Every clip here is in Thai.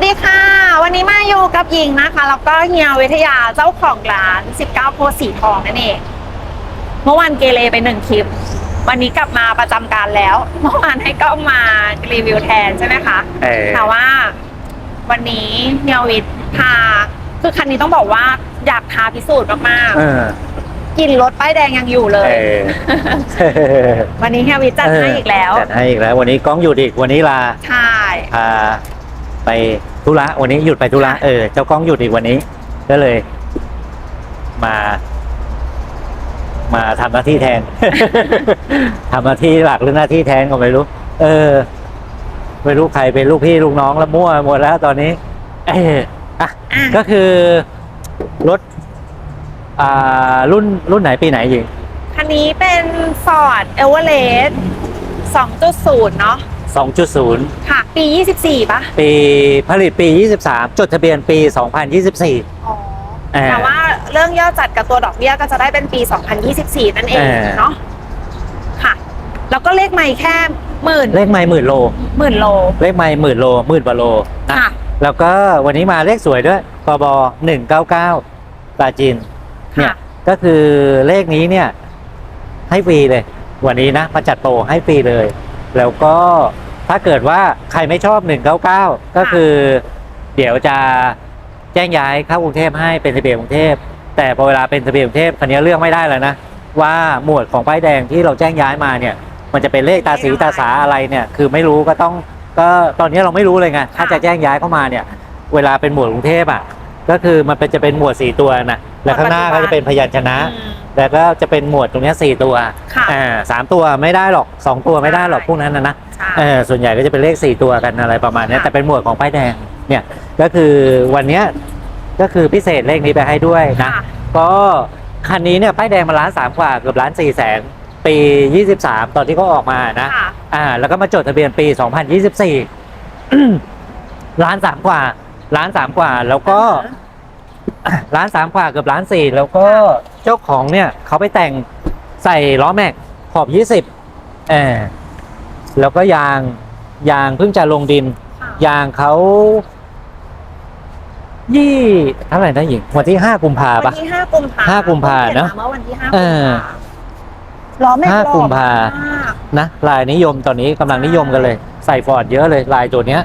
วัสดีค่ะ วันนี้มาอยู่กับหญิงนะคะแล้วก็เฮียวิทยาเจ้าของร้าน 19 โพสีทองนั่นเอง เมื่อวานเกเรไปหนึ่งคลิป วันนี้กลับมาประจำการแล้ว เมื่อวานให้ก็มารีวิวแทนใช่ไหมคะเออ แต่ว่า วันนี้เฮียวิทย์พาคือคันนี้ต้องบอกว่าอยากพาพิสูจน์มากเออๆกลินรถป้ายแดงยังอยู่เลเอย อวันนี้เฮียวิทย์จัดให้อีกแล้วจัดให้อีกแล้ว วันนี้กล้องหยุดอีกวันนี้ลาใช่ พา ไปธุระวันนี้หยุดไปธุระค่ะเออเจ้ากล้องหยุดอีกวันนี้ ก็เลย มา มาทำหน้าที่แทน ทำหน้าที่หลักหรือหน้าที่แทนก็ไม่รู้ เออไม่รู้ใครเป็นลูกพี่ลูกน้องแล้วมั่วหมดแล้วตอนนี้ เอออะอะก็คือรถอ่ารุ่นรุ่นไหนปีไหนยิงคันนี้เป็น Ford Everest 2.0 เนาะ 2.0 ค่ะ ปี 24ปะปีผลิตปี 23 จดทะเบียนปี 2024 อ๋อเออ แต่ว่าเรื่องยอดจัดกับตัวดอกเบี้ยก็จะได้เป็นปี 2024 นั่นเองเออเนาะค่ะ แล้วก็เลขไม่แค่หมื่นเลขไม่หมื่นโล หมื่นโล เลขไม่หมื่นโลหมื่นกว่าโลนะค่ะ แล้วก็วันนี้มาเลขสวยด้วยปบ199ปราจีนเนี่ยค่ะ ก็คือเลขนี้เนี่ยให้ฟรีเลย วันนี้นะมาจัดโปรให้ฟรีเลย แล้วก็ถ้าเกิดว่าใครไม่ชอบ 199 ก็คือ เดี๋ยวจะแจ้งย้ายเข้ากรุงเทพให้เป็นทะเบียนกรุงเทพ แต่พอเวลาเป็นทะเบียนกรุงเทพคันนี้เลือกไม่ได้แล้วนะ ว่าหมวดของป้ายแดงที่เราแจ้งย้ายมาเนี่ย มันจะเป็นเลขตาสีตาสาอะไรเนี่ย คือไม่รู้ก็ต้องก็ตอนนี้เราไม่รู้เลยไงถ้าจะแจ้งย้ายเข้ามาเนี่ย เวลาเป็นหมวดกรุงเทพอะก็คือมันเป็นจะเป็นหมวดสี่ตัวนะแล้วข้างหน้าก็จะเป็นพยัญชนะอืม แล้วก็จะเป็นหมวดตรงเนี้ยสี่ตัวค่ะอ่าสามตัวไม่ได้หรอกสองตัวไม่ได้หรอกใช่พวกนั้นนะนะใช่เออส่วนใหญ่ก็จะเป็นเลขสี่ตัวกันอะไรประมาณเนี้ยค่ะ แต่เป็นหมวดของป้ายแดงเนี่ยก็คือวันเนี้ยก็คือพิเศษเลขนี้ไปให้ด้วยนะ ค่ะ ก็คันนี้เนี่ยป้ายแดงมาล้านสามกว่าเกือบล้านสี่แสนปี 23 ตอนที่เขาออกมานะ ค่ะ อ่า แล้วก็มาจดทะเบียนปี 2024 ล้านสามกว่าล้านสามกว่า แล้วก็ ล้านสามกว่าเกือบล้านสี่แล้วก็เจ้าของเนี่ยเขาไปแต่งใส่ล้อแม็กขอบยี่สิบเออแล้วก็ยางยางเพิ่งจะลงดินค่ะยางเขายี่เท่าไหร่นะหญิงวันที่ห้ากุมภาวัปะ นที่5กุมภาห้ากุมภาเนอะเมื่อวันที่5เอกุมอภาล้อแม็กห้าหล่อกุมภากนะลายนิยมตอนนี้กำลังนิยมกันเลย ใส่ฟอร์ดเยอะเลยลายตัวเนี้ย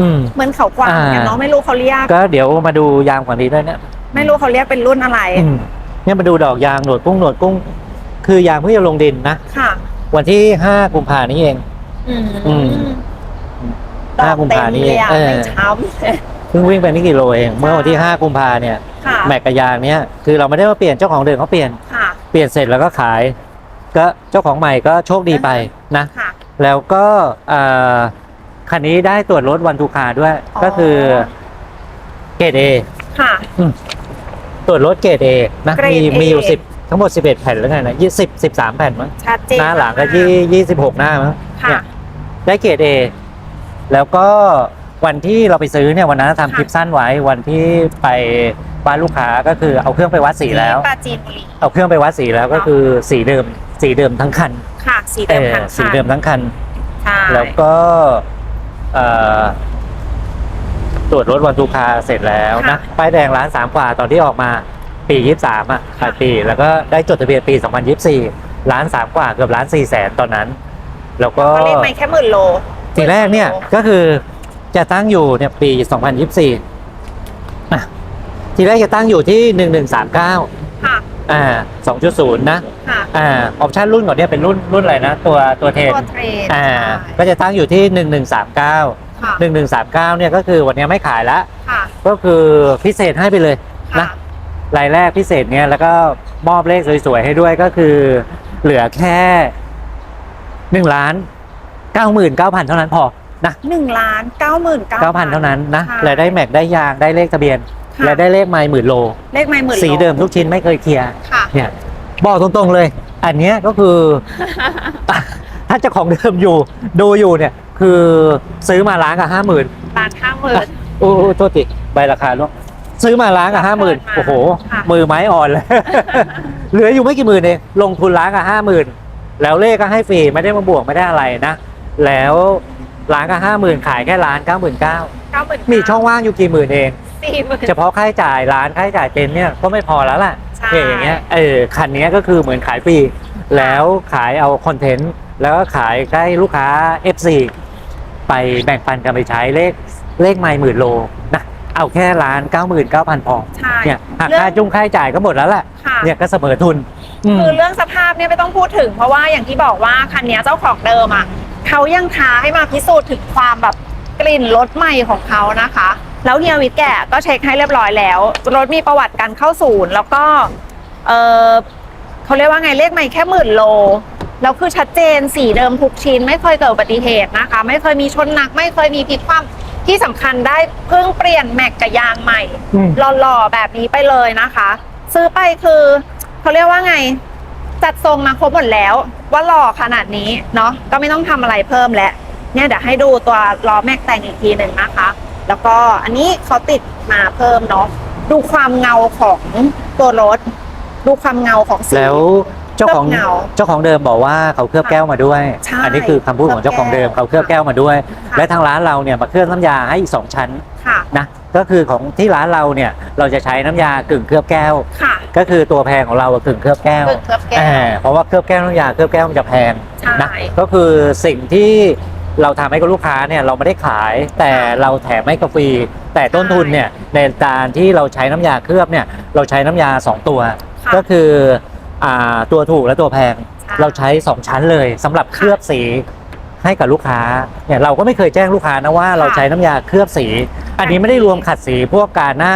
อืม เหมือนเขากวางเหมือนกันเนาะอ่า ไม่รู้เขาเรียก ก็เดี๋ยวมาดูยางฝั่งนี้ด้วยเนี่ยไม่รู้เขาเรียกเป็นรุ่นอะไรอืมเนี่ยมาดูดอกยางหนวดกุ้งหนวดกุ้ง คือยางเพิ่งจะลงดินนะ ค่ะ วันที่ห้ากุมภานี้เอง อืมอืมดอกห้ากุมเต็ภามนี่เลยอะเออ ไม่ช้ำเลย เพิ่งวิ่งไปไม่กี่โลเอง เมื่อวันที่ห้ากุมภาเนี่ย ค่ะ แม็กกับยางเนี้ยคือเราไม่ได้มาเปลี่ยนเจ้าของเดิมเขาเปลี่ยน ค่ะ เปลี่ยนเสร็จแล้วก็ขาย ก็เจ้าของใหม่ก็โชคดีไปนะ ค่ะ แล้วก็เอ่อ คันนี้ได้ตรวจรถวันทูคาด้วย อ๋อ ก็คือเกรดเอค่ะ ตรวจรถเกรดเอนะเกรดมี A มีอยู่สิบทั้งหมดสิบเอ็ดแผ่นแล้วไงนะยี่สิบสิบสามแผ่นมั้งชัดเจนหน้าหลังก็มยี่ยี่สิบหกหน้ามั้งค่ะเนี่ยได้เกรดเอแล้วก็วันที่เราไปซื้อเนี่ยวันนั้นทำคลิปสั้นไว้วันที่ไปบ้านลูกค้าก็คือเอาเครื่องไปวัดสีแล้ว ที่ปราจีนบุรีเอาเครื่องไปวัดสีแล้วก็คือสีเดิมสีเดิมทั้งคันค่ะ สีเอเดิมอคันสีเดิมทั้งคัน ใช่แล้วก็เอ่อ ตรวจรถวันทูคาเสร็จแล้วนะ ป้ายแดงร้านสามกว่าตอนที่ออกมาปียี่สามอะปลายปี แล้วก็ได้จดทะเบียนปีสองพันยี่สี่ล้านสามกว่าเกือบล้านสี่แสนตอนนั้น แล้วก็ก็เล่นไม่แค่หมื่นโลทีแรกเนี่ยก็คือจะตั้งอยู่เนี่ยปีสองพันยี่สี่ะทีแรกจะตั้งอยู่ที่หนึ่งหนึ่งสามเก้าค่ะ อ่าสองจุดศูนย์นะค่ะอ่าออปชันรุ่นก่อนเนี่ยเป็นรุ่นรุ่นอะไรนะ ตัวตัวเทนตัวเทรนอ่าใช่ก็จะตั้งอยู่ที่หนึ่งหนึ่งสามเก้าค่ะหนึ่งหนึ่งสามเก้าเนี่ยก็คือวันนี้ไม่ขายแล้วค่ะ ก็คือพิเศษให้ไปเลยค่ะนะรายแรกพิเศษเนี่ยแล้วก็มอบเลขสวยๆให้ด้วยก็คือเหลือแค่หนึ่งล้านเก้าหมื่นเก้าพันเท่านั้นพอนะหนึ่งล้านเก้าหมื่นเก้าเก้าพันเท่านั้นนะใช่และได้แม็กได้ยางได้เลขทะเบียน ค่ะ และได้เลขไมล์หมื่นโล เลขไม่หมื่นโลสีเดิมทุกชิ้นไม่เคยเคลียร์ค่ะ เนี่ย บอกตรงๆเลย อันเนี้ยก็คือ ถ้าเจ้าของเดิมอยู่ ดูอยู่เนี่ย คือซื้อมาล้างกับห้าหมื่นล้านห้าหมื่น โอ้โหโทษทีใบราคาล่วงซื้อมาล้างกับห้าหมื่นมาโอ้โห ค่ะ มือไม้อ่อนเลย เหลืออยู่ไม่กี่หมื่นเองลงทุนล้างกับห้าหมื่นแล้วเลขก็ให้ฟรีไม่ได้มาบวกไม่ได้อะไรนะ แล้วล้านก็ห้าหมื่นขายแค่ล้านเก้าหมื่นเก้าเก้าหมื่นมีช่องว่างอยู่กี่หมื่นเอง สี่หมื่น เฉพาะค่าใช้จ่ายร้านค่าใช้จ่ายเต็นท์เนี่ยก็ไม่พอแล้วล่ะใช่ เนี่ยอย่างเงี้ยเออคันเนี้ยก็คือเหมือนขายฟรีแล้วขายเอาคอนเทนต์แล้วก็ขายใกล้ลูกค้า FC ไปแบ่งปันกันไปใช้เลขเลขไม่หมื่นโลนะเอาแค่ล้านเก้าหมื่นเก้าพันพอใช่เนี่ยหักเรื่องค่าจุ้งค่าใช้จ่ายก็หมดแล้วแหละค่ะ เนี่ยก็เสมอทุนอืมคือเรื่องสภาพเนี่ยไม่ต้องพูดถึง เพราะว่าอย่างที่บอกว่าคันนี้เจ้าของเดิมอะเขายังท้าให้มาพิสูจน์ถึงความแบบกลิ่นรถใหม่ของเขานะคะ แล้วเฮียวิทย์แกก็เช็คให้เรียบร้อยแล้ว รถมีประวัติการเข้าศูนย์ แล้วก็เออเขาเรียกว่าไงเลขใหม่แค่หมื่นโลแล้วคือชัดเจนสีเดิมทุกชิ้น ไม่เคยเกิดอุบัติเหตุนะคะ ไม่เคยมีชนหนัก ไม่เคยมีพลิกคว่ำที่สำคัญได้เพิ่งเปลี่ยนแม็กกับยางใหม่อืมหล่อๆแบบนี้ไปเลยนะคะ ซื้อไปคือเขาเรียกว่าไง จัดทรงมาครบหมดแล้ว ว่าหล่อขนาดนี้เนาะก็ไม่ต้องทำอะไรเพิ่มแล้วเนี่ยเดี๋ยวให้ดูตัวล้อแม็กแต่งอีกทีหนึ่งนะคะ แล้วก็อันนี้เขาติดมาเพิ่มเนาะดูความเงาของตัวรถ ดูความเงาของสี แล้วเจ้าของเคลือบเงาเจ้าของเดิมบอกว่าเขาเคลือบแก้วมาด้วย ใช่อันี้คือคำพูดของเจ้าของเดิมเคลือบแก้วเขาเคลือบแก้วมาด้วย ค่ะ และทางร้านเราเนี่ยมาเคลือบน้ำยาให้อีกสองชั้นค่ะนะก็คือของที่ร้านเราเนี่ยเราจะใช้น้ำยากึ่งเคลือบแก้ว ค่ะก็คือตัวแพงของเราอะกึ่งเคลือบแก้วเปิดเคลือบแก้อ่าวเพราะว่าเคลือบแก้วน้ำยาเคลือบแก้วมันจะแพงใช่ นะก็คือสิ่งที่ เราทำให้กับลูกค้าเนี่ยเราไม่ได้ขายแต่เราแถมให้กาฟรีแต่ต้นทุนเนี่ยในการที่เราใช้น้ำยาเคลือบเนี่ยเราใช้น้ำยาสองตัวค่ะก็คืออ่าตัวถูกและตัวแพงใช่เราใช้ 2 ชั้นเลยสำหรับเคลือบสีให้กับลูกค้าเนี่ยเราก็ไม่เคยแจ้งลูกค้านะว่าเราใช้น้ำยาเคลือบสี อันนี้ไม่ได้รวมขัดสีพวกกาหน้า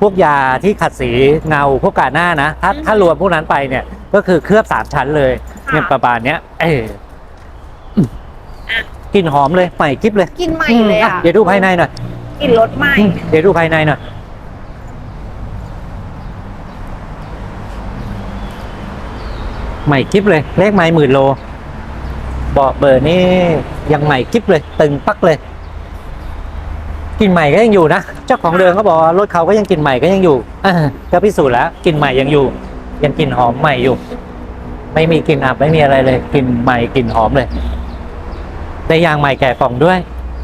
พวกยาที่ขัดสีเงาพวกกาหน้านะ ถ้าอืมถ้ารวมพวกนั้นไปเนี่ยก็คือเคลือบสามชั้นเลยค่ะเนี่ยประมาณเนี้ยเอออืมอะ กลิ่นหอมเลยใหม่กิ๊บเลยกินใหม่เลยอืมอะเดี๋ยวดูภายในหน่อยกลินรถใหม่อืมเดี๋ยวดูภายในหน่อยใหม่กิ๊บเลย เลขไม้หมื่นโลเบาะเบอร์นี่ยังใหม่กิ๊บเลย ตึงปักเลยกลินใหม่ก็ยังอยู่นะเจ้าของเดิมเขาบอกว่ารถเขาก็ยังกลินใหม่ก็ยังอยู่อ่าก็พิสูจน์แล้วกลินใหม่ยังอยู่ ยังกลินหอมใหม่อยู่ ไม่มีกลิ่นอับไม่มีอะไรเลยกลิ่นใหม่กลิ่นหอมเลย ได้ยางใหม่แกะกล่องด้วย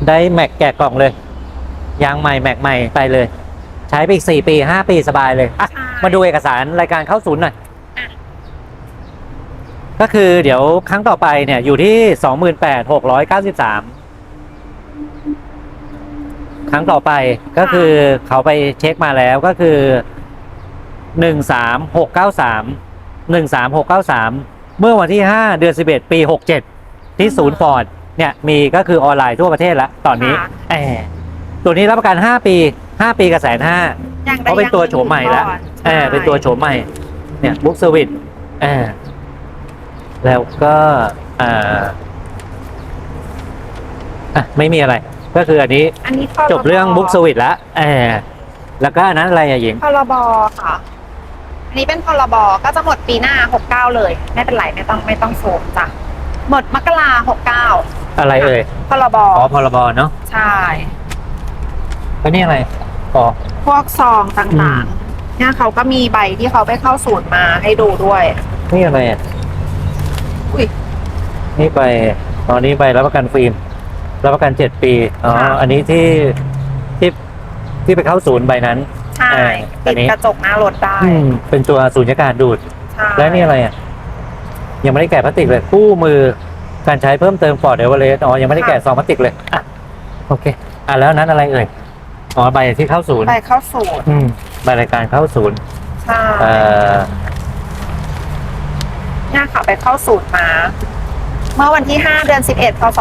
ได้แม็กแกะกล่องเลย ยางใหม่แม็กใหม่ไปเลย ใช้ไปอีกสี่ปีห้าปีสบายเลยอะใช่ มาดูเอกสารรายการเข้าศูนย์หน่อยอะก็คือเดี๋ยวครั้งต่อไปเนี่ยอยู่ที่สองหมื่นแปดหกร้อยเก้าสิบสามครั้งต่อไปก็คือเขาไปเช็คมาแล้วก็คือหนึ่งสามหกเก้าสามหนึ่งสามหกเก้าสามเมื่อวันที่ห้าเดือนสิบเอ็ดปีหกเจ็ดที่ศูนย์ฟอร์ด เนี่ยมีก็คือออนไลน์ทั่วประเทศแล้วตอนนี้ค่ะแอบตัวนี้รับประกัน 5 ปี 5 ปีกับแสนห้าอย่างใดเพราะเป็นตัวโฉมใหม่แล้วก่อนเออเป็นตัวโฉมใหม่ เนี่ยบุ๊กเซอร์วิสเออแล้วก็อ่าอะไม่มีอะไร ก็คืออันนี้อันนี้พจบเรื่องบุ๊กเซอร์วิสแล้วเออแล้วก็อันนั้นอะไรอะหญิง พรบค่ะ อันนี้เป็นพรบก็จะหมดปีหน้า 69 เลย ไม่เป็นไรไม่ต้องไม่ต้องโซมจ้ะหมดมกรา69 อะไรเอ่ยพรบอ๋อพรบเนาะใช่ก็นี่อะไรอ๋อพวกซองต่างๆเนี่ยเขาก็มีใบที่เขาไปเข้าศูนย์มาให้ดูด้วย นี่อะไรอะอุ้ย นี่ไปตอนนี้ไปรับประกันฟิล์มรับประกันเจ็ดปีอ๋อค่ะ อันนี้ที่ที่ที่ไปเข้าศูนย์ใบนั้น ใช่เอออัตินดนี้ กระจกหน้ารถได้อืมเป็นตัวสูญญากาศดูด ใช่และนี่อะไรอะยังไม่ได้แกะพลาสติกเลยคู่มือ การใช้เพิ่มเติมฟอร์ดเอเวอเรสต์อ๋อ ยังไม่ได้แกะซองพลาสติกเลย อะ โอเค อะ แล้วนั้นอะไรเอ่ย อ๋อ ใบที่เข้าศูนย์ ใบเข้าศูนย์อืม ใบรายการเข้าศูนย์ใช่เอ่อ เนี่ยค่ะไปเข้าศูนย์มา เมื่อวันที่ 5 เดือน 11พศ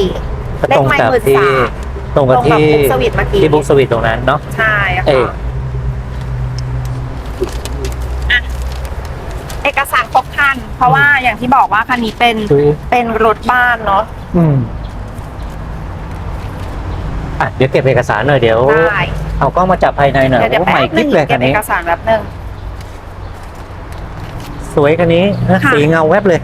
24ก็ตรงกับเลขไมค์ที่หมื่นสาม ตรงกับที่ตรงกับบุ๊กสวิตเมื่อกี้ ที่บุ๊กสวิตตรงนั้นเนาะ ใช่เอค่ะอเอกสารครบ ครันเพราะว่าอย่างที่บอกว่าคันนี้เป็นคือเป็นรถบ้านเนาะ อืมอะเดี๋ยวเก็บเอกสารหน่อยเดี๋ยว ได้เอากล้องมาจับภายในหน่อยเดี๋ยวเดี๋ยวโอ้ใหม่แป๊บคนึลิปงเลยเก็คับนเอนี้กสารแบบนึงสวยคันนี้นะค่ะ สีเงาแวบเลย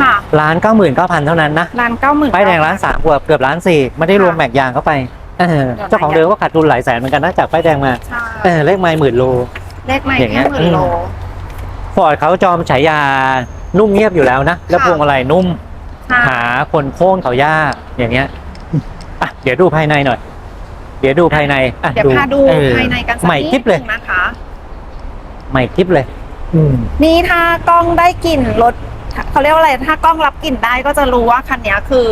ค่ะล้านเก้าหมื่นเก้าพันเท่านั้นนะร้านเก้าหมื่น ป้ายแดงล้านสามกว่าเกือบล้านสี่ไม่ได้รวมแม็กยางเข้าไปเออเดี๋ยวนะเจ้าของเดิมก็ขาดทุนหลายแสนเหมือนกันนะจากป้ายแดงมาใช่เออเลขไม้หมื่นโล เลขไม่อย่างเงี้แค่ย หมื่นโล ฟอร์ดเขาจอมฉายานุ่มเงียบอยู่แล้วนะ แล้วพวงมาลัยนุ่มใช่หาคนโค่นเขายากอย่างเงี้ยอะเดี๋ยวดูภายในหน่อย เดี๋ยวดูภายในอะเดี๋ยวพาดูเออภายในกันสักใหม่นิกิ๊บดเลยนึงนะคะใหม่กิ๊บเลย อืมนี่ถ้ากล้องได้กลิ่นรถเขาเรียกว่าอะไร ถ้ากล้องรับกลิ่นได้ก็จะรู้ว่าคันนี้คือ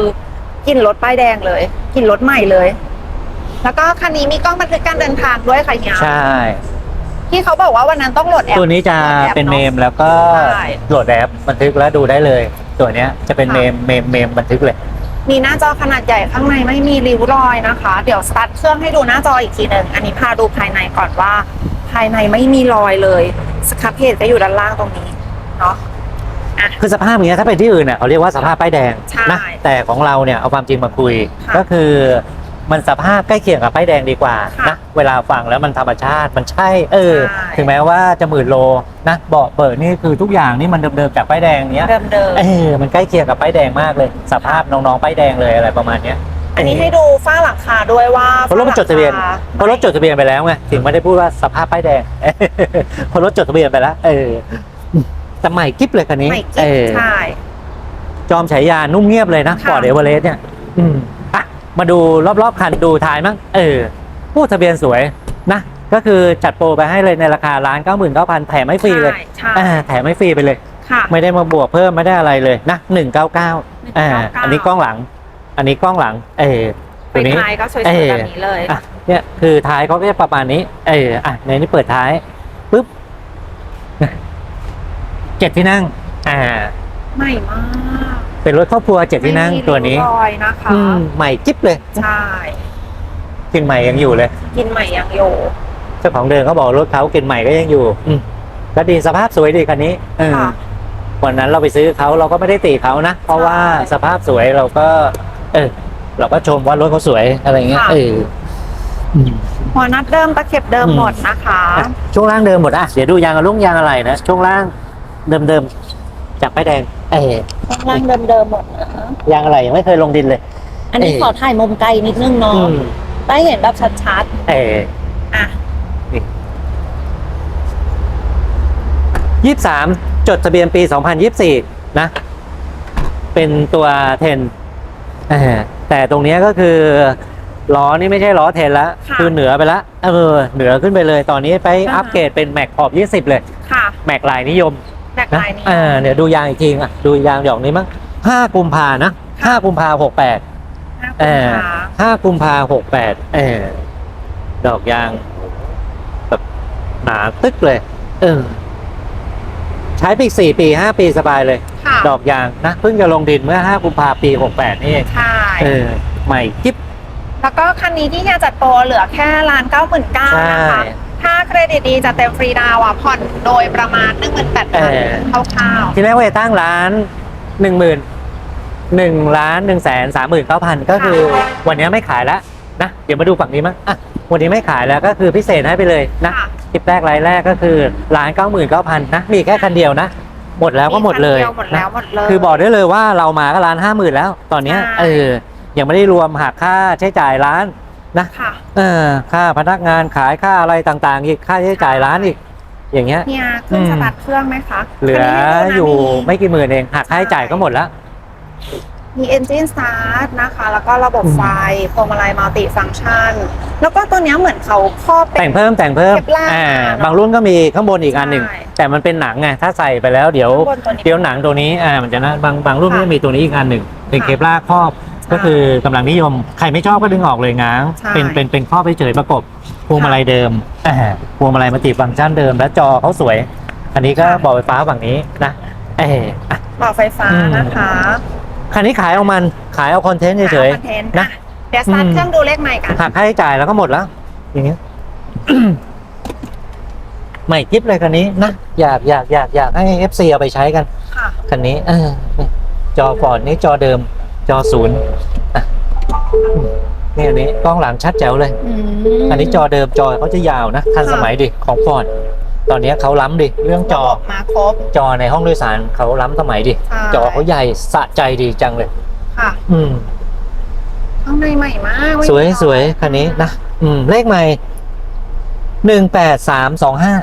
กลิ่นรถป้ายแดงเลยกลิ่นรถใหม่เลย แล้วก็คันนี้มีกล้องบันทึกการเดินทางด้วยค่ะเฮียใช่ ที่เขาบอกว่าวันนั้นต้องโหลดแอปตัวนี้จะเป็นเมมแล้วก็ใช่โหลดแอปบันทึกแล้วดูได้เลย ตัวเนี้ยจะเป็นค่ะเมมเมมเมมบันทึกเลย มีหน้าจอขนาดใหญ่ข้างในไม่มีริ้วรอยนะคะ เดี๋ยวสตาร์ทเครื่องให้ดูหน้าจออีกทีหนึ่งอันนี้พาดูภายในก่อนว่า ภายในไม่มีรอยเลยสครับเพจก็อยู่ด้านล่างตรงนี้เนาะคือสภาพอย่างเงี้ยถ้าเป็นที่อื่นเนี่ยเขาเรียกว่าสภาพป้ายแดงใช่นะแต่ของเราเนี่ยเอาความจริงมาคุยค่ะก็คือมันสภาพใกล้เคียงกับป้ายแดงดีกว่าค่ะนะ เวลาฟังแล้วมันธรรมชาติมันใช่ เออ ใช่ ถึงแม้ว่าจะหมื่นโลนะเบาะเปิดนี่คือทุกอย่างนี่มันเดิมๆจากป้ายแดงเนี้ย เดิมเดิมๆเออ มันใกล้เคียงกับป้ายแดงมากเลย สภาพน้องๆป้ายแดงเลยอะไรประมาณเนี้ยอันนี้ให้ดูฝ้าหลังคาด้วยว่าเพราะรถมันจดทะเบียนฝ้าหลังคาเพราะรถจดทะเบียนไปแล้วไงถึงไม่ได้พูดว่าสภาพป้ายแดง เพราะรถจดทะเบียนไปแล้ว เออแต่ใหม่กิ๊บเลยคันนี้ใหม่เอกิ๊บอ ใช่ จอมฉายานุ่มเงียบเลยนะค่ะฟอร์ดเอเวอเรสต์เนี่ย อืมอะ มาดูรอบๆคันดูท้ายมั้ง เออ ผู้ทะเบียนสวยนะ ก็คือจัดโปรไปให้เลยในราคาล้านเก้าหมื่นเก้าพันแถมไม่ฟรีเลยใช่ใช่อ่าแถมไม่ฟรีไปเลย ค่ะ ไม่ได้มาบวกเพิ่มไม่ได้อะไรเลยนะหนึ่งเก้าเก้าอ่า199 อันนี้กล้องหลัง อันนี้กล้องหลัง เออไปตัวนี้ ท้ายก็สวยเออๆแบบนี้เลย อะเนี่ยคือท้ายเขาก็จะประมาณนี้ เอออะในนี้เปิดท้ายปุ๊บเจ็ดที่นั่ง อ่า ใหม่มากเป็นรถครอบครัวเจ็ดที่นั่งไม่มีตัวนี้ริ้รอยนะคะ อืมใหม่จิ๊บเลย ใช่ กลินใหม่ยังอยู่เลย กินใหม่ยังอยู่เจ้าของเดิมเขาบอกรถเขากลินใหม่ก็ยังอยู่ อืมก็ดีสภาพสวยดีคันนี้เออค่ะ วันนั้นเราไปซื้อเขาเราก็ไม่ได้ตีเขานะ เพราะว่าใช่สภาพสวยเราก็ เออ เราก็ชมว่ารถเขาสวยอะไรเงี้ยค่ะ เอออืม หัวนัดเดิมตะเข็บเดิมอืม หมดนะคะ อะช่วงล่างเดิมหมดอะเดี๋ยวดูยางกับลุงยางอะไรนะช่วงล่างเดิมๆจากป้ายแดง เออข้างล่างเดิมๆหมดนะยางอะไรยังไม่เคยลงดินเลย อันนี้เอ่อขอถ่ายมุมไกลนิดนึงเนาะ อืม ได้เห็นแบบชัดเออๆ อะ ยี่สามจดทะเบียนปีสองพันยี่สี่นะ เป็นตัวเทนเออแต่ตรงเนี้ยก็คือล้อนี่ไม่ใช่ล้อเทนละค่ะคือเหนือไปละเออเหนือขึ้นไปเลยตอนนี้ไปอ่าอัปเกรดเป็นแม็กขอบยี่สิบเลย ค่ะแม็กลายนิยม แบกนะลายนี้เออเดี๋ยวดูยางอีกทีอะดูยางหยอกนี้มั้งห้ากุมภานะห้ากุมภาหกแปดห้า เอกุมอภาห้ากุมภาหกแปดเออดอกยางแบบหนาตึกเลย เออ ใช้ไปอีกสี่ปีห้าปีสบายเลยค่ะดอกยางนะเพิ่งจะลงดินเมื่อห้ากุมภาปีหกแปดนี่เองใช่เออ ใหม่จิ๊บแล้วก็คันนี้ที่เฮียจัดโปรเหลือแค่ล้านเก้าหมื่นเก้าใช่นะคะ ถ้าเครดิตดีจะเต็มฟรีดาวน์อะผ่อนโดยประมาณหนึ่งหมื่นแปดเอพันอคร่าวทีแรกว่าจะตั้งร้านหนึ่งหมื่น หนึ่งล้านหนึ่งแสนสามหมื่นเก้าพันก็คือวันนี้ไม่ขายแล้วนะ เดี๋ยวมาดูฝั่งนี้มั้งอะวันนี้ไม่ขายแล้วก็คือพิเศษให้ไปเลยๆนะค่ะ คลิปแรกรายแรกก็คือล้านเก้าหมื่นเก้าพันนะ มีแค่คันเดียวนะ หมดแล้วก็หมดเลยคันดีวหมดแล้วนะหมดเลย คือบอกได้เลยว่าเรามาก็ล้านห้าหมื่นแล้ว ตอนเนี้ยใช่ เออยังไม่ได้รวมหักค่าใช้จ่ายร้านนะค่ะ เออค่าพนักงานขายค่าอะไรต่างๆ อีกค่าใช้จ่ายร้านอีก อย่างเงี้ย เฮียขึ้นอืม สตาร์ทเครื่องไหมคะเหลือคันนี้ให้ดูนะอยู่ไม่กี่หมื่นเองหักค่าใช้จ่ายก็หมดแล้ว มี Engine Start นะคะ แล้วก็ระบบอืมไฟพวงมาลัยมัลติฟัง c t ชันแล้วก็ตัวเนี้ยเหมือนเขาครอบเป็แต่นงเพิ่มแต่งเพิ่มเก็บล่างอ่ามาเนอะบางรุ่นก็มีข้างบนอีกอันหนึ่ง ใช่แต่มันเป็นหนังไงถ้าใส่ไปแล้วเดี๋ยวข้างบนตัวนี้เดี๋ยวหนังตัวนี้อ่ามันจะนะบางบางรุ่นค่ะก็จะมีตัวนี้อีกอันหนึ่งเป็นค่ะเคปลาร์ครอบก็คือกำลังนิยมใครไม่ชอบก็ดึงออกเลยง้าง ใช่ เป็นเป็นเป็นครอบเฉยๆประกบพวงมาลัยเดิมอ่าพวงมาลัยมัลติฟังก์ชันเดิมและจอเขาสวย อันนี้ก็บอกไฟฟ้าฝั่งนี้นะเอออะ หลอดไฟฟ้าอืมนะคะ คันนี้ขายเอามันขายเอาคอนเทนต์เฉยคอนเทนต์นะนะ เดี๋ยวสตาร์ทอืมเครื่องดูเลขใหม่กันๆหักค่าใช้จ่ายแล้วก็หมดแล้ว อย่างเงี้ยใหม่กิ๊บเลยคันนี้นะอยากอยากอยากอยากให้ FC เอาไปใช้กันค่ะคันนี้เออจอฟอร์ดนี่จอเดิม จอศูนย์อะนี่อันนี้กล้องหลังชัดแจ๋วเลยอืมอันนี้จอเดิมจอเขาจะยาวนะทันสมัยดิของฟอร์ด ตอนนี้เขาล้ำดิเรื่องจอระบบมาครบจอในห้องโดยสารเขาล้ำสมัยดิใช่จอเขาใหญ่สะใจดีจังเลย ค่ะ อืมข้างในใหม่มากไม่สวยมีสวยคันนี้นะอืม เลขใหม่หนึ่งแปดสามสองห้า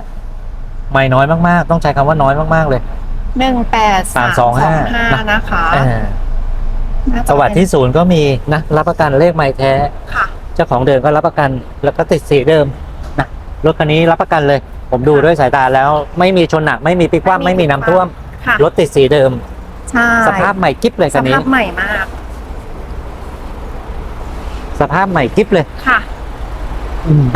ใหม่น้อยมากๆ ต้องใช้คำว่าน้อยมากๆเลยหนึ่งแปดสามสองห้านะคะอ่าน่าจะประวัติที่ศูนย์ก็มีนะรับประกันเลขไม้แท้ค่ะเจ้าของเดิมก็รับประกันแล้วก็ติดสีเดิมนะรถคันนี้รับประกันเลย ผมดูค่ะด้วยสายตาแล้วไม่มีชนหนักไม่มีพลิกคว่ำไม่ไม่มีมีน้ำท่วม ค่ะรถติดสีเดิม ใช่สภาพใหม่กิ๊บเลยสคันนี้ ภาพใหม่มากสภาพใหม่กิ๊บเลย ค่ะอืม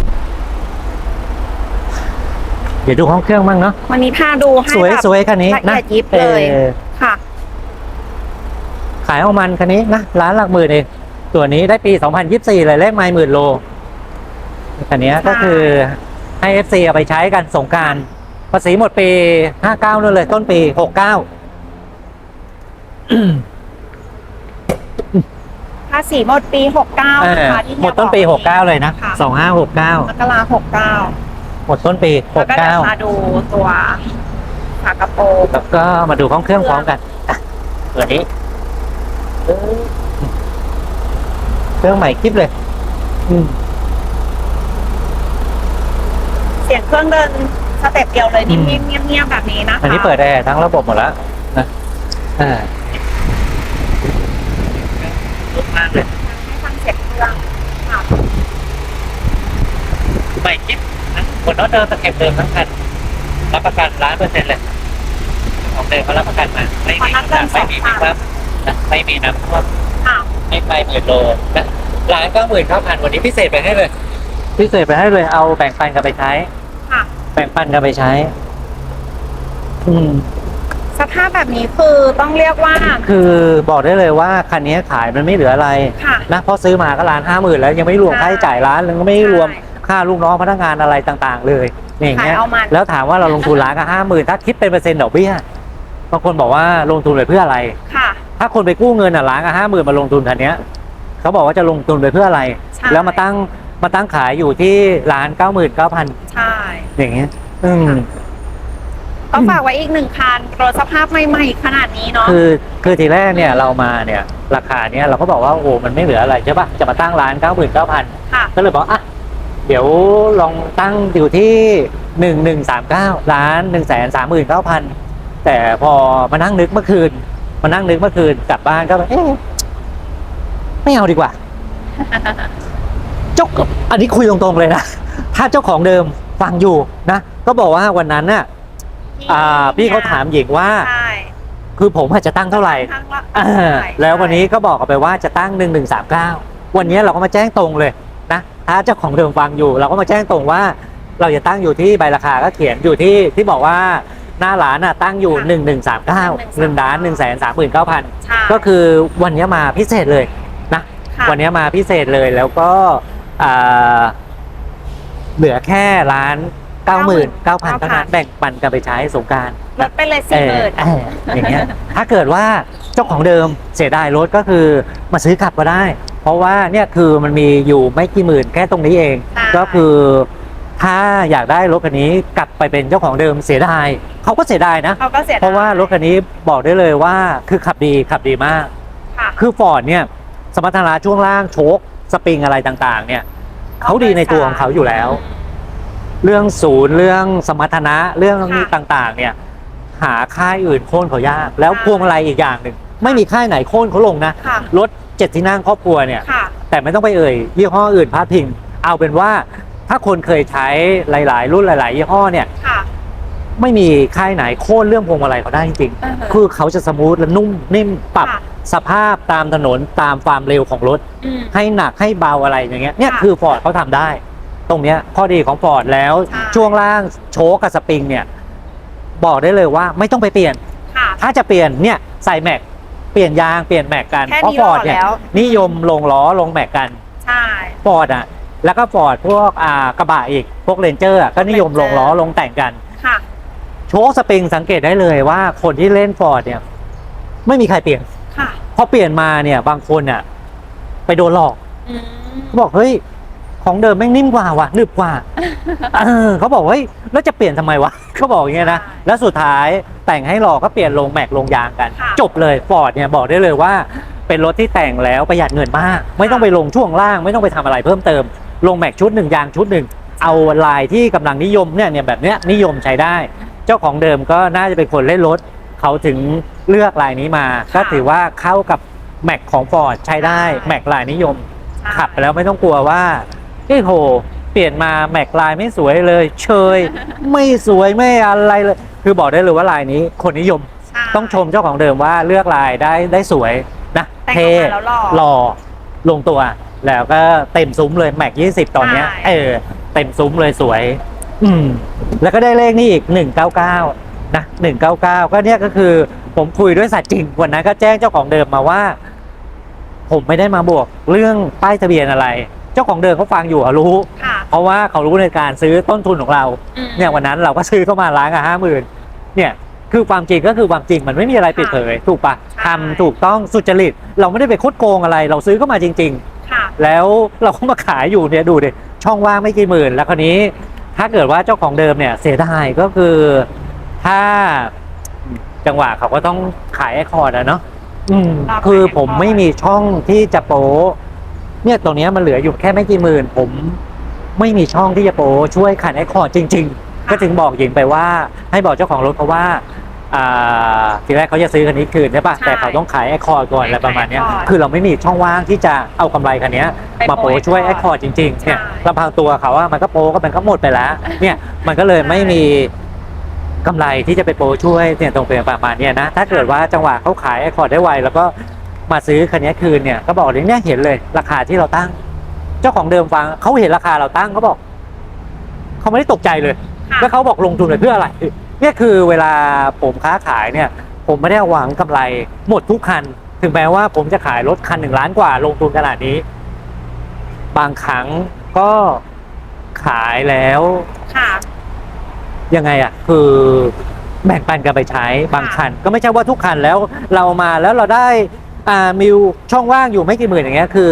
เดี๋ยวดูห้องเครื่องบ้างเนาะวันนี้พาดูให้สวยแบบสวยคันนี้ละนะเอียดยิบเลยออค่ะ ขายเอามันคันนี้นะร้านหลักหมื่นเองตัวนี้ได้ปี 2024 เลยเลขไม้หมื่นโลคันนี้ก็คือ ให้ FC เอาไปใช้กันสงกรารภาษีหมดปี 59นู่นเลย ต้นปี 69ภาษีหมดปี 69เออนะคะที่หมดต้นปีเฮียบอก69 เลยนะ ค่ะ2569มกราหกเก้าหมดต้นปี แล้วก็เดี๋ยวมา69ดูตัวฝากระโปรงแล้วก็มาดูห้องเครื่องพร้อมกันอะตัวนี้เครื่องใหม่คลิปเลย อืม เสียงเครื่องเดินสเต็ปเดียวเลยนิ่มๆเงียบๆแบบนี้นะคะอันนี้เปิดแอร์ทั้งระบบหมดแล้วนะอ่าลุกมากเลยให้ฟังเสียงเครื่องค่ะใหม่คลิปนะบนรถเดิมตะเข็บเดิมทั้งคันรับประกันล้านเปอร์เซ็นต์เลยของเดิมเขารับประกันมาไม่มีน้ำหนักไม่มีพิครับนะไม่มีน้ำท่วมค่ะไม่ไปหมื่นโลนะร้านก็หมื่นเก้าพันวันนี้พิเศษไปให้เลย พิเศษไปให้เลยเอาแบ่งปันกันไปใช้ ค่ะแบ่งปันกันไปใช้ อืม สภาพแบบนี้คือต้องเรียกว่า คือบอกได้เลยว่าคันนี้ขายมันไม่เหลืออะไรค่ะนะเพราะซื้อมาก็ล้านห้าหมื่นแล้วยังไม่รวมใช่ค่าใช้จ่ายร้านแล้วก็ไม่รวมใช่ค่าลูกน้องพนักงานอะไรต่าง ๆ เลยอย่างเงี้ยขายเอามัน แล้วถามว่าเราลงทุนล้านก็ห้าหมื่นถ้าคิดเป็นเปอร์เซ็นต์ดอกเบี้ยบางคนบอกว่าลงทุนไปเพื่ออะไร ค่ะ ถ้าคนไปกู้เงินอะล้านกับห้าหมื่นมาลงทุนคันเนี้ยเขาบอกว่าจะลงทุนไปเพื่ออะไร ใช่ แล้วมาตั้ง มาตั้งขายอยู่ที่ล้านเก้าหมื่นเก้าพันใช่ อย่างเงี้ย อืม ก็ฝากไว้อีกหนึ่งคันรถสภาพใหม่ๆขนาดนี้เนาะ คือคือทีแรกเนี่ยเรามาเนี่ย ราคาเนี่ยเราก็บอกว่าโอ้โหมันไม่เหลืออะไรใช่ปะจะมาตั้งร้านเก้าหมื่นเก้าพันค่ะ ก็เลยบอกอะเดี๋ยวลองตั้งอยู่ที่หนึ่งหนึ่งสามเก้าล้านหนึ่งแสนสามหมื่นเก้าพันแต่พอมานั่งนึกเมื่อคืน มานั่งนึกเมื่อคืนกลับบ้านก็แบบเอ๊ะไม่เอาดีกว่า เจ้าอันนี้คุยตรงๆเลยนะ ถ้าเจ้าของเดิมฟังอยู่นะ ก็บอกว่าวันนั้นน่ะอ่าพี่เขาถามหญิงว่า ใช่คือผมอาจจะตั้งเท่าไหร่ทั้งละอ่าใช่แล้ววันนี้ก็บอกกันไปว่าจะตั้งหนึ่งหนึ่งสามเก้าวันนี้เราก็มาแจ้งตรงเลยนะถ้าเจ้าของเดิมฟังอยู่ เราก็มาแจ้งตรงว่า เราจะตั้งอยู่ที่ใบราคาก็เขียนอยู่ที่ที่บอกว่าหน้าร้านน่ะตั้งอยู่หนึ่งหนึ่งสามเก้าหนึ่งล้านหนึ่งแสนสามหมื่นเก้าพันใช่ก็คือวันนี้มาพิเศษเลยนะค่ะวันนี้มาพิเศษเลยแล้วก็อ่า เหลือแค่ร้านเก้าหมื่นเก้าพันเท่านั้นแบ่งปันกันไปใช้สงกรารลดไปเลยสี่หมื่นเอออย่างเงี้ยถ้าเกิดว่าเจ้าของเดิมเสียดายรถก็คือมาซื้อกลับก็ได้ เพราะว่าเนี่ยคือมันมีอยู่ไม่กี่หมื่นแค่ตรงนี้เองใช่ก็คือถ้าอยากได้รถคันนี้กลับไปเป็นเจ้าของเดิมเสียดายเขาก็เสียดายนะเขาก็เสียดยเพราะว่ารถคันนี้บอกได้เลยว่าคือขับดีขับดีมากค่ะคือฟอร์ดเนี่ยสมรรถนะช่วงล่างโชค สปริงอะไรต่างๆ เนี่ยเขาดีในตัวของเขาอยู่แล้ว เรื่องศูนย์เรื่องสมรรถนะเรื่องค่ะต่างๆ เนี่ย หาค่ายอื่นโค่นเขายาก แล้วค่ะพวงมาลัยอีกอย่างหนึ่งไม่มีค่ายไหนโค่นเขาลงนะค่ะรถเจ็ดที่นั่งครอบครัวเนี่ยค่ะแต่ไม่ต้องไปเอ่ยยี่ห้ออื่นพาดพิงเอาเป็นว่าถ้าคนเคยใช้หลาย ๆ รุ่นหลาย ๆ ยี่ห้อเนี่ยค่ะ ไม่มีค่ายไหนโค่นเรื่องพวงมาลัยเขาได้จริงอือฮึๆคือเขาจะสมูทและนุ่มนิ่มปรับค่ะ สภาพตามถนนตามความเร็วของรถ อืม ให้หนักให้เบาอะไรอย่างเงี้ยเนี่ยค่ะคือฟอร์ดเขาทำได้ ตรงเนี้ยข้อดีของฟอร์ดแล้วใช่ ช่วงล่างโชคกับสปริงเนี่ยบอกได้เลยว่าไม่ต้องไปเปลี่ยน ค่ะ ถ้าจะเปลี่ยนเนี่ยใส่แม็กเปลี่ยนยางเปลี่ยนแม็กกันแค่เพราะนี้ฟอร์ดเนี่ยก็พอแล้ว นิยมลงล้อลงแม็กกันใช่ ฟอร์ดอะแล้วก็ฟอร์ดพวกอ่ากระบะอีกพวกเรนเจอร์ก็นิยมลงล้อลงแต่งกัน ค่ะ โชคสปริงสังเกตได้เลยว่าคนที่เล่นฟอร์ดเนี่ย ไม่มีใครเปลี่ยนค่ะพอเปลี่ยนมาเนี่ย บางคนอะ ไปโดนหลอกอืมเขาบอกเฮ้ย ของเดิมแม่งนิ่มกว่าว่ะหนึบกว่าเออเขาบอกเฮ้ยแล้วจะเปลี่ยนทำไมวะ เขาบอกอย่างเงี้ยนะใช่แล้วสุดท้ายแต่งให้หล่อก็เปลี่ยนลงแม็กลงยางกัน ค่ะ จบเลยฟอร์ดเนี่ยบอกได้เลยว่า เป็นรถที่แต่งแล้วประหยัดเงินมาก ไม่ต้องไปลงช่วงล่าง ไม่ต้องไปทำอะไรเพิ่มเติม ลงแม็กชุดหนึ่งยางชุดหนึ่งเอาลายที่กำลังนิยมเนี่ยเนี่ยแบบเนี้ยนิยมใช้ได้ เจ้าของเดิมก็น่าจะเป็นคนเล่นรถ เขาถึงเลือกลายนี้มา ก็ถือว่าเข้ากับแม็กของฟอร์ดใช้ได้ใช่แม็กลายนิยมใช่ขับไปแล้วไม่ต้องกลัวว่าเอ้ยโห เปลี่ยนมาแม็กลายไม่สวยเลย เชย ไม่สวยไม่อะไรเลย คือบอกได้เลยว่าลายนี้คนนิยมใช่ต้องชมเจ้าของเดิมว่าเลือกลายได้ได้สวยนะแต่งเท่ออกมาแล้วหล่อหล่อลงตัว แล้วก็เต็มซุ้มเลยแม็กยี่สิบตอนเนี้ยใช่เออเต็มซุ้มเลยสวย อืม แล้วก็ได้เลขนี่อีกหนึ่งเก้าเก้านะหนึ่งเก้าเก้าก็เนี่ยก็คือผมคุยด้วยสัตว์จริงวันนั้นก็แจ้งเจ้าของเดิมมาว่า ผมไม่ได้มาบวกเรื่องป้ายทะเบียนอะไร เจ้าของเดิมเขาฟังอยู่เขารู้ ค่ะ เพราะว่าเขารู้ในการซื้อต้นทุนของเรา อืม เนี่ยวันนั้นเราก็ซื้อเข้ามาล้านกับห้าหมื่นเนี่ยคือความจริงก็คือความจริงมันไม่มีอะไรปิดเผย ถูกปะใช่ ทำถูกต้องสุจริต เราไม่ได้ไปคดโกงอะไร เราซื้อเข้ามาจริงค่ะๆแล้วเราก็มาขายอยู่เนี่ยดูดิช่องว่างไม่กี่หมื่น แล้วคราวนี้ ถ้าเกิดว่าเจ้าของเดิมเนี่ยเสียดายก็คือถ้าจังหวะเขาก็ต้องขายไอคอร์ดอะเนาะอืมรอขายคือผมไอคอร์ดไม่มีช่องที่จะโปะเนี่ยตรงเนี้ยมันเหลืออยู่แค่ไม่กี่หมื่น ผมไม่มีช่องที่จะโปะช่วยขายไอคอร์ดจริง ๆ ก็ถึงบอกหญิงไปว่า ให้บอกเจ้าของรถเขาว่าอ่า ทีแรกเขาจะซื้อคันนี้คืนใช่ปะใช่แต่เขาต้องขายไอคอร์ดก่อนอะไรประมาณเนี้ยขายไอคอร์ดคือเราไม่มีช่องว่างที่จะเอากำไรคันเนี้ยไปมาโปะโปะช่วยไอไอคคออร์ร์ดดจริงๆเนี่ยใช่ ลำพังตัวเขาว่ามันก็โปะก็มันก็หมดไปแล้ว เนี่ยมันก็เลยไม่มีกำไรที่จะไปโปะช่วยเนี่ยตรงเป็นประมาณเนี้ยนะถ้าเกิดว่าจังหวะเขาขายไอคอร์ดได้ไวแล้วก็มาซื้อคันนี้คืนเนี่ยก็บอกเลยเนี่ยเห็นเลย ราคาที่เราตั้ง เจ้าของเดิมฟังเขาเห็นราคาเราตั้งเขาบอกเขาไม่ได้ตกใจเลย ค่ะ แล้วเขาบอกลงทุนไปเพื่ออะไร เนี่ยคือเวลาผมค้าขายเนี่ย ผมไม่ได้หวังกำไรหมดทุกคัน ถึงแม้ว่าผมจะขายรถคันหนึ่งล้านกว่าลงทุนขนาดนี้ บางครั้งก็ขายแล้วค่ะยังไงอะ คือแบ่งปันกันไปใช้บางคัน ก็ไม่ใช่ว่าทุกคันแล้วเรามาแล้วเราได้อ่ามิวช่องว่างอยู่ไม่กี่หมื่นอย่างเงี้ยคือ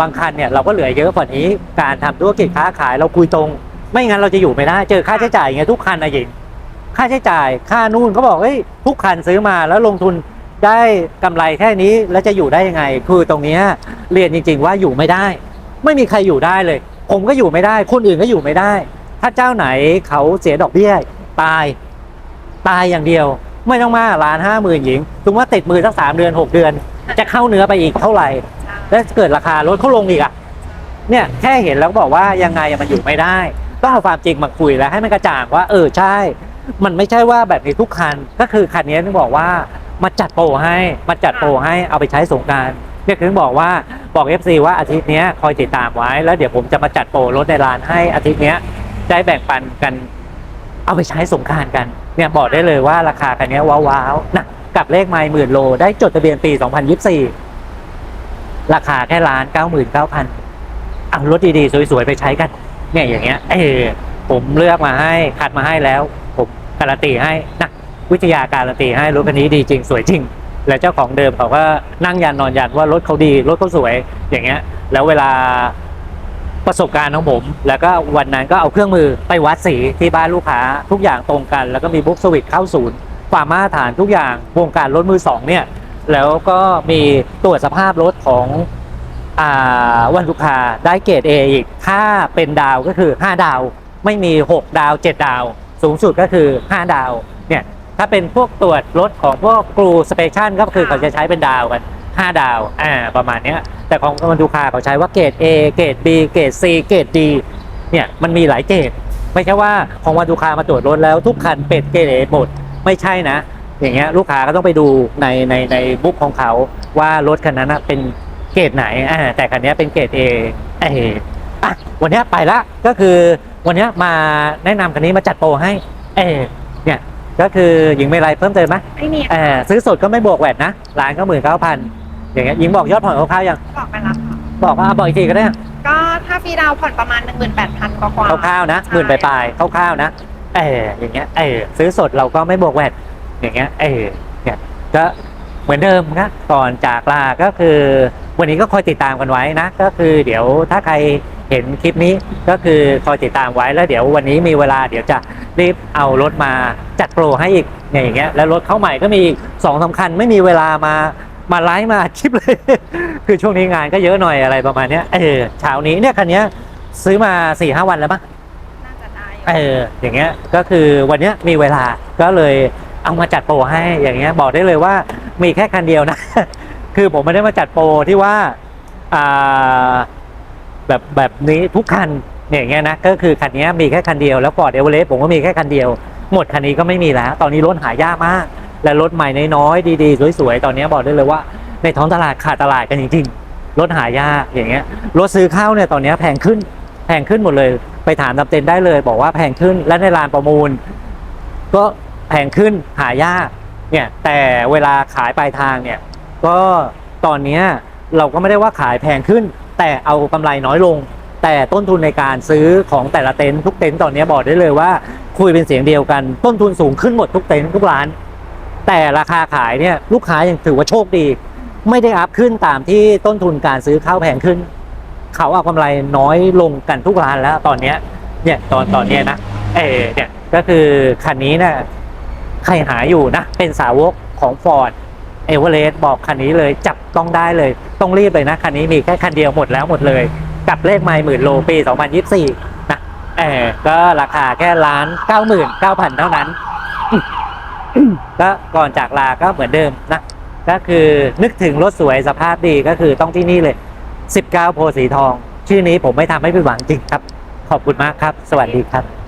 บางคันเนี่ยเราก็เหลือเยอะกว่านี้การทำธุรกิจค้าขายเราคุยตรง ไม่งั้นเราจะอยู่ไม่ได้เจอค่าใช้จ่ายอย่างเงี้ยทุกคันนะหญิง ค่าใช้จ่ายค่านู่นเขาบอกเฮ้ยทุกคันซื้อมาแล้วลงทุนได้กำไรแค่นี้แล้วจะอยู่ได้ยังไง คือตรงนี้เรียนจริง ๆ ว่าอยู่ไม่ได้ ไม่มีใครอยู่ได้เลย ผมก็อยู่ไม่ได้ คนอื่นก็อยู่ไม่ได้ ถ้าเจ้าไหนเขาเสียดอกเบี้ยตาย ตายอย่างเดียว ไม่ต้องมาล้านห้าหมื่นหญิงถึงว่าติดมือสักสามเดือนหกเดือน จะเข้าเนื้อไปอีกเท่าไหร่ แล้วเกิดราคารถเขาลงอีกอะเนี่ยแค่เห็นแล้วก็บอกว่ายังไงมันอยู่ไม่ได้ ต้องเอาความจริงมาคุยแล้วให้มันกระจ่างว่า เออใช่ มันไม่ใช่ว่าแบบนี้ทุกคันก็คือคันนี้ที่บอกว่ามาจัดโปรให้มาจัดโปรให้เอาไปใช้สงการเนี่ยคือบอกว่าบอก FC ว่าอาทิตย์นี้คอยติดตามไว้ แล้วเดี๋ยวผมจะมาจัดโปรรถในร้านให้อาทิตย์นี้ได้แบ่งปันกัน เอาไปใช้สงการกัน เนี่ยบอกได้เลยว่าราคาคันนี้ว้าวๆนะกับเลขไมล์หมื่นโล ได้จดทะเบียนปี 2024 ราคาแค่ล้านเก้าหมื่นเก้าพันเอารถดีๆ สวยๆ ไปใช้กัน เนี่ยอย่างเงี้ยเออ ผมเลือกมาให้คัดมาให้แล้ว ผมการันตีให้นะวิทยาการันตีให้รถคันนี้ดีจริงสวยจริง และเจ้าของเดิมเขาก็นั่งยันนอนยันว่ารถเขาดีรถเขาสวยอย่างเงี้ย แล้วเวลาประสบการณ์ของผม แล้วก็วันนั้นก็เอาเครื่องมือไปวัดสีที่บ้านลูกค้าทุกอย่างตรงกัน แล้วก็มีบุ๊กสวิตเข้าศูนย์ความมาตรฐานทุกอย่างวงการรถมือสองเนี่ยแล้วก็มีตรวจสภาพรถของอวันลูกค้าได้เกรด A อีก ถ้าเป็นดาวก็คือ 5 ดาว ไม่มี 6 ดาว 7 ดาว สูงสุดก็คือ 5 ดาวเนี่ยถ้าเป็นพวกตรวจรถของพวกกรูสเปชันก็คือเขาจะใช้เป็นดาวกัน 5 ดาวอ่าประมาณเนี้ยแต่ของวันลูกค้าเขาใช้ว่าเกรด A เกรด B เกรด C เกรด D เนี่ยมันมีหลายเกรดไม่ใช่ว่าของวันลูกค้ามาตรวจรถแล้วทุกคันเป็นเกรด A หมดไม่ใช่นะ อย่างเงี้ยลูกค้าก็ต้องไปดูในในในบุ๊กของเขาว่ารถคันนั้นนะเป็นเกรดไหนอ่าแต่คันนี้เป็นเกรด A เอออะวันเนี้ยไปละก็คือ วันเนี้ยมาแนะนำคันนี้มาจัดโปรให้ เออเนี่ยก็คือหญิงไม่ไรเพิ่มเติมไหมไม่มีเออซื้อสดก็ไม่บวกแวดนะร้านก็หมื่นเก้าพันอย่างเงี้ยหญิงบอกยอดผ่อนคร่าวๆยังบอกไปแล้วค่ะบอกว่าบอกอีกทีก็ได้ก็ถ้าฟรีดาวน์ผ่อนประมาณ 18,000กว่าๆคร่าวๆนะหมื่นปลายๆคร่าวๆนะเอออย่างเงี้ยเออซื้อสดเราก็ไม่บวกแวดอย่างเงี้ยเออเนี่ยก็เหมือนเดิมนะก่อนจากลาก็คือ วันนี้ก็คอยติดตามกันไว้นะ ก็คือเดี๋ยวถ้าใครเห็นคลิปนี้ก็คือคอยติดตามไว้แล้วเดี๋ยววันนี้มีเวลาเดี๋ยวจะรีบเอารถมาจัดโปรให้อีกเนี่ยอย่างเงี้ยแล้วรถเข้าใหม่ก็มีอีกสองสำคัญไม่มีเวลามามาไลฟ์มาอัดคลิปเลย คือช่วงนี้งานก็เยอะหน่อยอะไรประมาณเนี้ยเออเช้านี้เนี่ยคันเนี้ยซื้อมาสี่ห้าวันแล้วปะน่าจะได้อยู่เอออย่างเงี้ยก็คือวันเนี้ยมีเวลาก็เลยเอามาจัดโปรให้อย่างเงี้ยบอกได้เลยว่ามีแค่คันเดียวนะ คือผมไม่ได้มาจัดโปรที่ว่าอ่าแบบแบบนี้ทุกคันเนี่ยอย่างเงี้ยนะก็คือคันนี้มีแค่คันเดียวแล้วฟอร์ดเอเวอเรสต์ผมก็มีแค่คันเดียว หมดคันนี้ก็ไม่มีแล้ว ตอนนี้รถหายากมาก และรถใหม่น้อยๆดีๆ สวยๆ ตอนนี้บอกได้เลยว่า ในท้องตลาดขาดตลาดกันจริงๆรถหายากอย่างเงี้ยรถซื้อข้าวเนี่ยตอนนี้แพงขึ้นแพงขึ้นหมดเลย ไปถามตำเต็นได้เลย บอกว่าแพงขึ้นและในลานประมูล ก็แพงขึ้นหายากเนี่ยแต่เวลาขายปลายทางเนี่ย ก็ตอนนี้เราก็ไม่ได้ว่าขายแพงขึ้น แต่เอากำไรน้อยลง แต่ต้นทุนในการซื้อของแต่ละเต็นท์ทุกเต็นท์ตอนนี้บอกได้เลยว่า คุยเป็นเสียงเดียวกัน ต้นทุนสูงขึ้นหมดทุกเต็นท์ทุกร้าน แต่ราคาขายเนี่ยลูกค้ายังถือว่าโชคดี ไม่ได้อัพขึ้นตามที่ต้นทุนการซื้อข้าวแพงขึ้น เขาเอากำไรน้อยลงกันทุกร้านแล้ว ตอนเนี้เนี่ยตอนตอนนี้นะเออเนี่ยก็คือคันนี้นะใครหาอยู่นะเป็นสาวกของฟอร์ด เอเวอเรสต์บอกคันนี้เลยจับต้องได้เลย ต้องรีบเลยนะ คันนี้มีแค่คันเดียวหมดแล้วหมดเลย กับเลขไมล์หมื่นโลปี 2024 นะเออก็ราคาแค่ล้านเก้าหมื่นเก้าพันเท่านั้น ก็ก่อนจากลาก็เหมือนเดิมนะ ก็คือนึกถึงรถสวยสภาพดีก็คือต้องที่นี่เลย 19 โพสีทอง ชื่อนี้ผมไม่ทำให้ผิดหวังจริงครับ ขอบคุณมากครับ สวัสดีครับ